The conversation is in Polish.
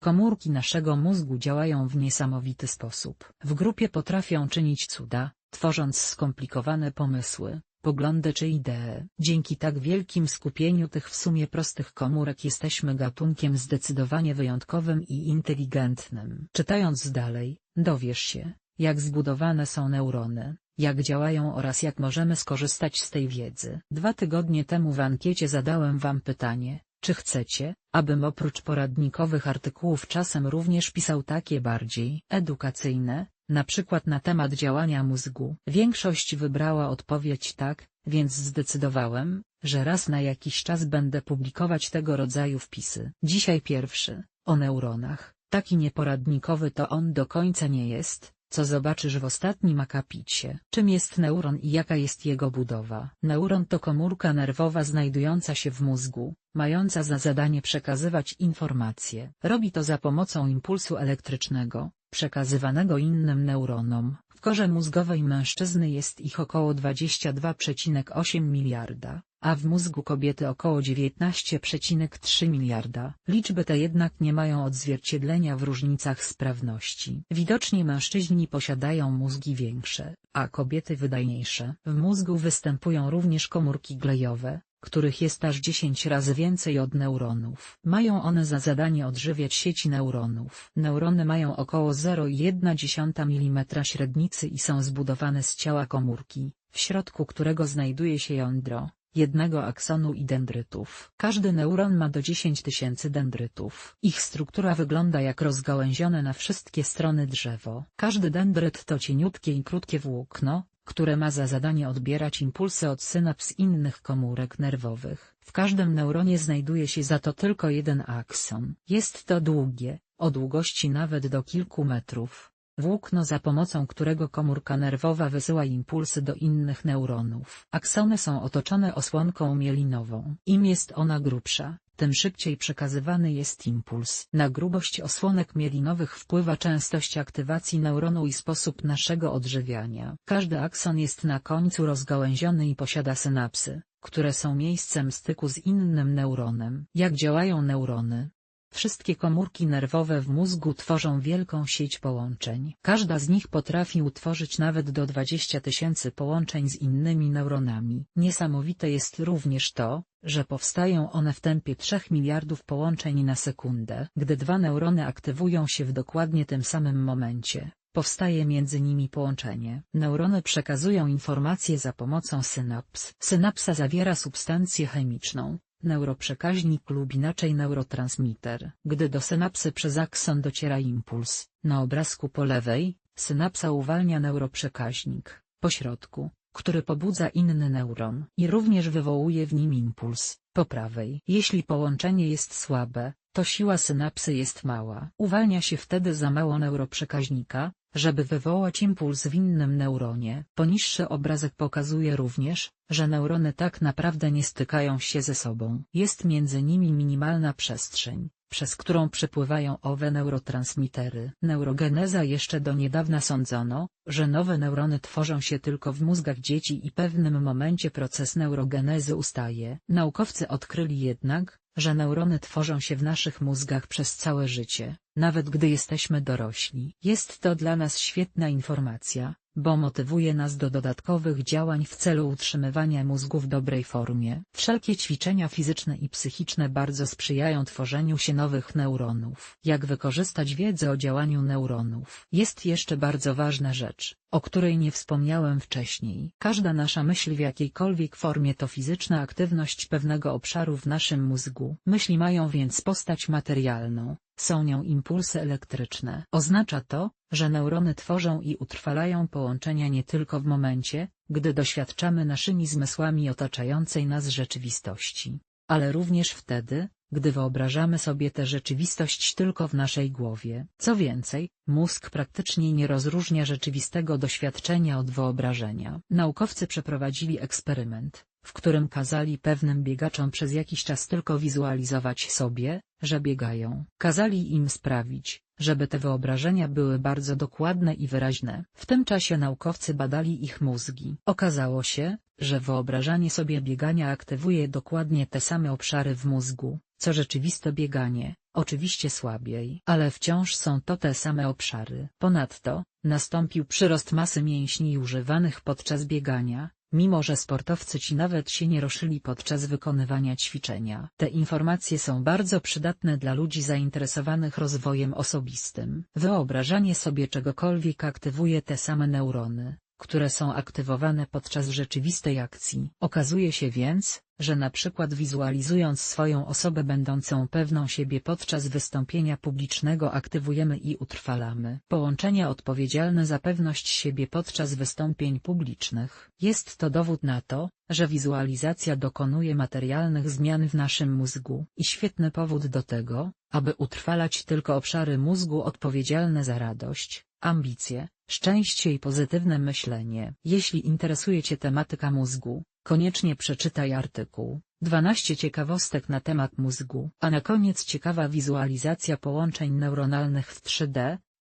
Komórki naszego mózgu działają w niesamowity sposób. W grupie potrafią czynić cuda, tworząc skomplikowane pomysły, poglądy czy idee. Dzięki tak wielkim skupieniu tych w sumie prostych komórek jesteśmy gatunkiem zdecydowanie wyjątkowym i inteligentnym. Czytając dalej, dowiesz się, jak zbudowane są neurony, jak działają oraz jak możemy skorzystać z tej wiedzy. Dwa tygodnie temu w ankiecie zadałem wam pytanie, czy chcecie, abym oprócz poradnikowych artykułów czasem również pisał takie bardziej edukacyjne, na przykład na temat działania mózgu. Większość wybrała odpowiedź tak, więc zdecydowałem, że raz na jakiś czas będę publikować tego rodzaju wpisy. Dzisiaj pierwszy, o neuronach, taki nieporadnikowy to on do końca nie jest, co zobaczysz w ostatnim akapicie. Czym jest neuron i jaka jest jego budowa? Neuron to komórka nerwowa znajdująca się w mózgu, mająca za zadanie przekazywać informacje. Robi to za pomocą impulsu elektrycznego, przekazywanego innym neuronom. W korze mózgowej mężczyzny jest ich około 22,8 miliarda, a w mózgu kobiety około 19,3 miliarda. Liczby te jednak nie mają odzwierciedlenia w różnicach sprawności. Widocznie mężczyźni posiadają mózgi większe, a kobiety wydajniejsze. W mózgu występują również komórki glejowe, których jest aż 10 razy więcej od neuronów. Mają one za zadanie odżywiać sieci neuronów. Neurony mają około 0,1 mm średnicy i są zbudowane z ciała komórki, w środku którego znajduje się jądro, jednego aksonu i dendrytów. Każdy neuron ma do 10 tysięcy dendrytów. Ich struktura wygląda jak rozgałęzione na wszystkie strony drzewo. Każdy dendryt to cieniutkie i krótkie włókno, które ma za zadanie odbierać impulsy od synaps innych komórek nerwowych. W każdym neuronie znajduje się za to tylko jeden akson. Jest to długie, o długości nawet do kilku metrów. Włókno za pomocą którego komórka nerwowa wysyła impulsy do innych neuronów. Aksony są otoczone osłonką mielinową. Im jest ona grubsza, tym szybciej przekazywany jest impuls. Na grubość osłonek mielinowych wpływa częstość aktywacji neuronu i sposób naszego odżywiania. Każdy akson jest na końcu rozgałęziony i posiada synapsy, które są miejscem styku z innym neuronem. Jak działają neurony? Wszystkie komórki nerwowe w mózgu tworzą wielką sieć połączeń. Każda z nich potrafi utworzyć nawet do 20 tysięcy połączeń z innymi neuronami. Niesamowite jest również to, że powstają one w tempie 3 miliardów połączeń na sekundę. Gdy dwa neurony aktywują się w dokładnie tym samym momencie, powstaje między nimi połączenie. Neurony przekazują informacje za pomocą synaps. Synapsa zawiera substancję chemiczną, neuroprzekaźnik lub inaczej neurotransmiter. Gdy do synapsy przez akson dociera impuls, na obrazku po lewej, synapsa uwalnia neuroprzekaźnik, po środku, który pobudza inny neuron i również wywołuje w nim impuls, po prawej. Jeśli połączenie jest słabe, to siła synapsy jest mała. Uwalnia się wtedy za mało neuroprzekaźnika, żeby wywołać impuls w innym neuronie. Poniższy obrazek pokazuje również, że neurony tak naprawdę nie stykają się ze sobą. Jest między nimi minimalna przestrzeń, przez którą przepływają owe neurotransmitery. Neurogeneza jeszcze do niedawna sądzono, że nowe neurony tworzą się tylko w mózgach dzieci i pewnym momencie proces neurogenezy ustaje. Naukowcy odkryli jednak, że neurony tworzą się w naszych mózgach przez całe życie, nawet gdy jesteśmy dorośli. Jest to dla nas świetna informacja, bo motywuje nas do dodatkowych działań w celu utrzymywania mózgu w dobrej formie. Wszelkie ćwiczenia fizyczne i psychiczne bardzo sprzyjają tworzeniu się nowych neuronów. Jak wykorzystać wiedzę o działaniu neuronów? Jest jeszcze bardzo ważna rzecz, o której nie wspomniałem wcześniej. Każda nasza myśl w jakiejkolwiek formie to fizyczna aktywność pewnego obszaru w naszym mózgu. Myśli mają więc postać materialną, są nią impulsy elektryczne. Oznacza to, że neurony tworzą i utrwalają połączenia nie tylko w momencie, gdy doświadczamy naszymi zmysłami otaczającej nas rzeczywistości, ale również wtedy, gdy wyobrażamy sobie tę rzeczywistość tylko w naszej głowie. Co więcej, mózg praktycznie nie rozróżnia rzeczywistego doświadczenia od wyobrażenia. Naukowcy przeprowadzili eksperyment, w którym kazali pewnym biegaczom przez jakiś czas tylko wizualizować sobie, że biegają. Kazali im sprawić, żeby te wyobrażenia były bardzo dokładne i wyraźne. W tym czasie naukowcy badali ich mózgi. Okazało się, że wyobrażanie sobie biegania aktywuje dokładnie te same obszary w mózgu, co rzeczywiste bieganie, oczywiście słabiej, ale wciąż są to te same obszary. Ponadto, nastąpił przyrost masy mięśni używanych podczas biegania, mimo że sportowcy ci nawet się nie ruszyli podczas wykonywania ćwiczenia. Te informacje są bardzo przydatne dla ludzi zainteresowanych rozwojem osobistym. Wyobrażanie sobie czegokolwiek aktywuje te same neurony, które są aktywowane podczas rzeczywistej akcji. Okazuje się więc, że na przykład wizualizując swoją osobę będącą pewną siebie podczas wystąpienia publicznego aktywujemy i utrwalamy połączenia odpowiedzialne za pewność siebie podczas wystąpień publicznych. Jest to dowód na to, że wizualizacja dokonuje materialnych zmian w naszym mózgu i świetny powód do tego, aby utrwalać tylko obszary mózgu odpowiedzialne za radość, ambicje, szczęście i pozytywne myślenie. Jeśli interesuje Cię tematyka mózgu, koniecznie przeczytaj artykuł. 12 ciekawostek na temat mózgu, a na koniec ciekawa wizualizacja połączeń neuronalnych w 3D,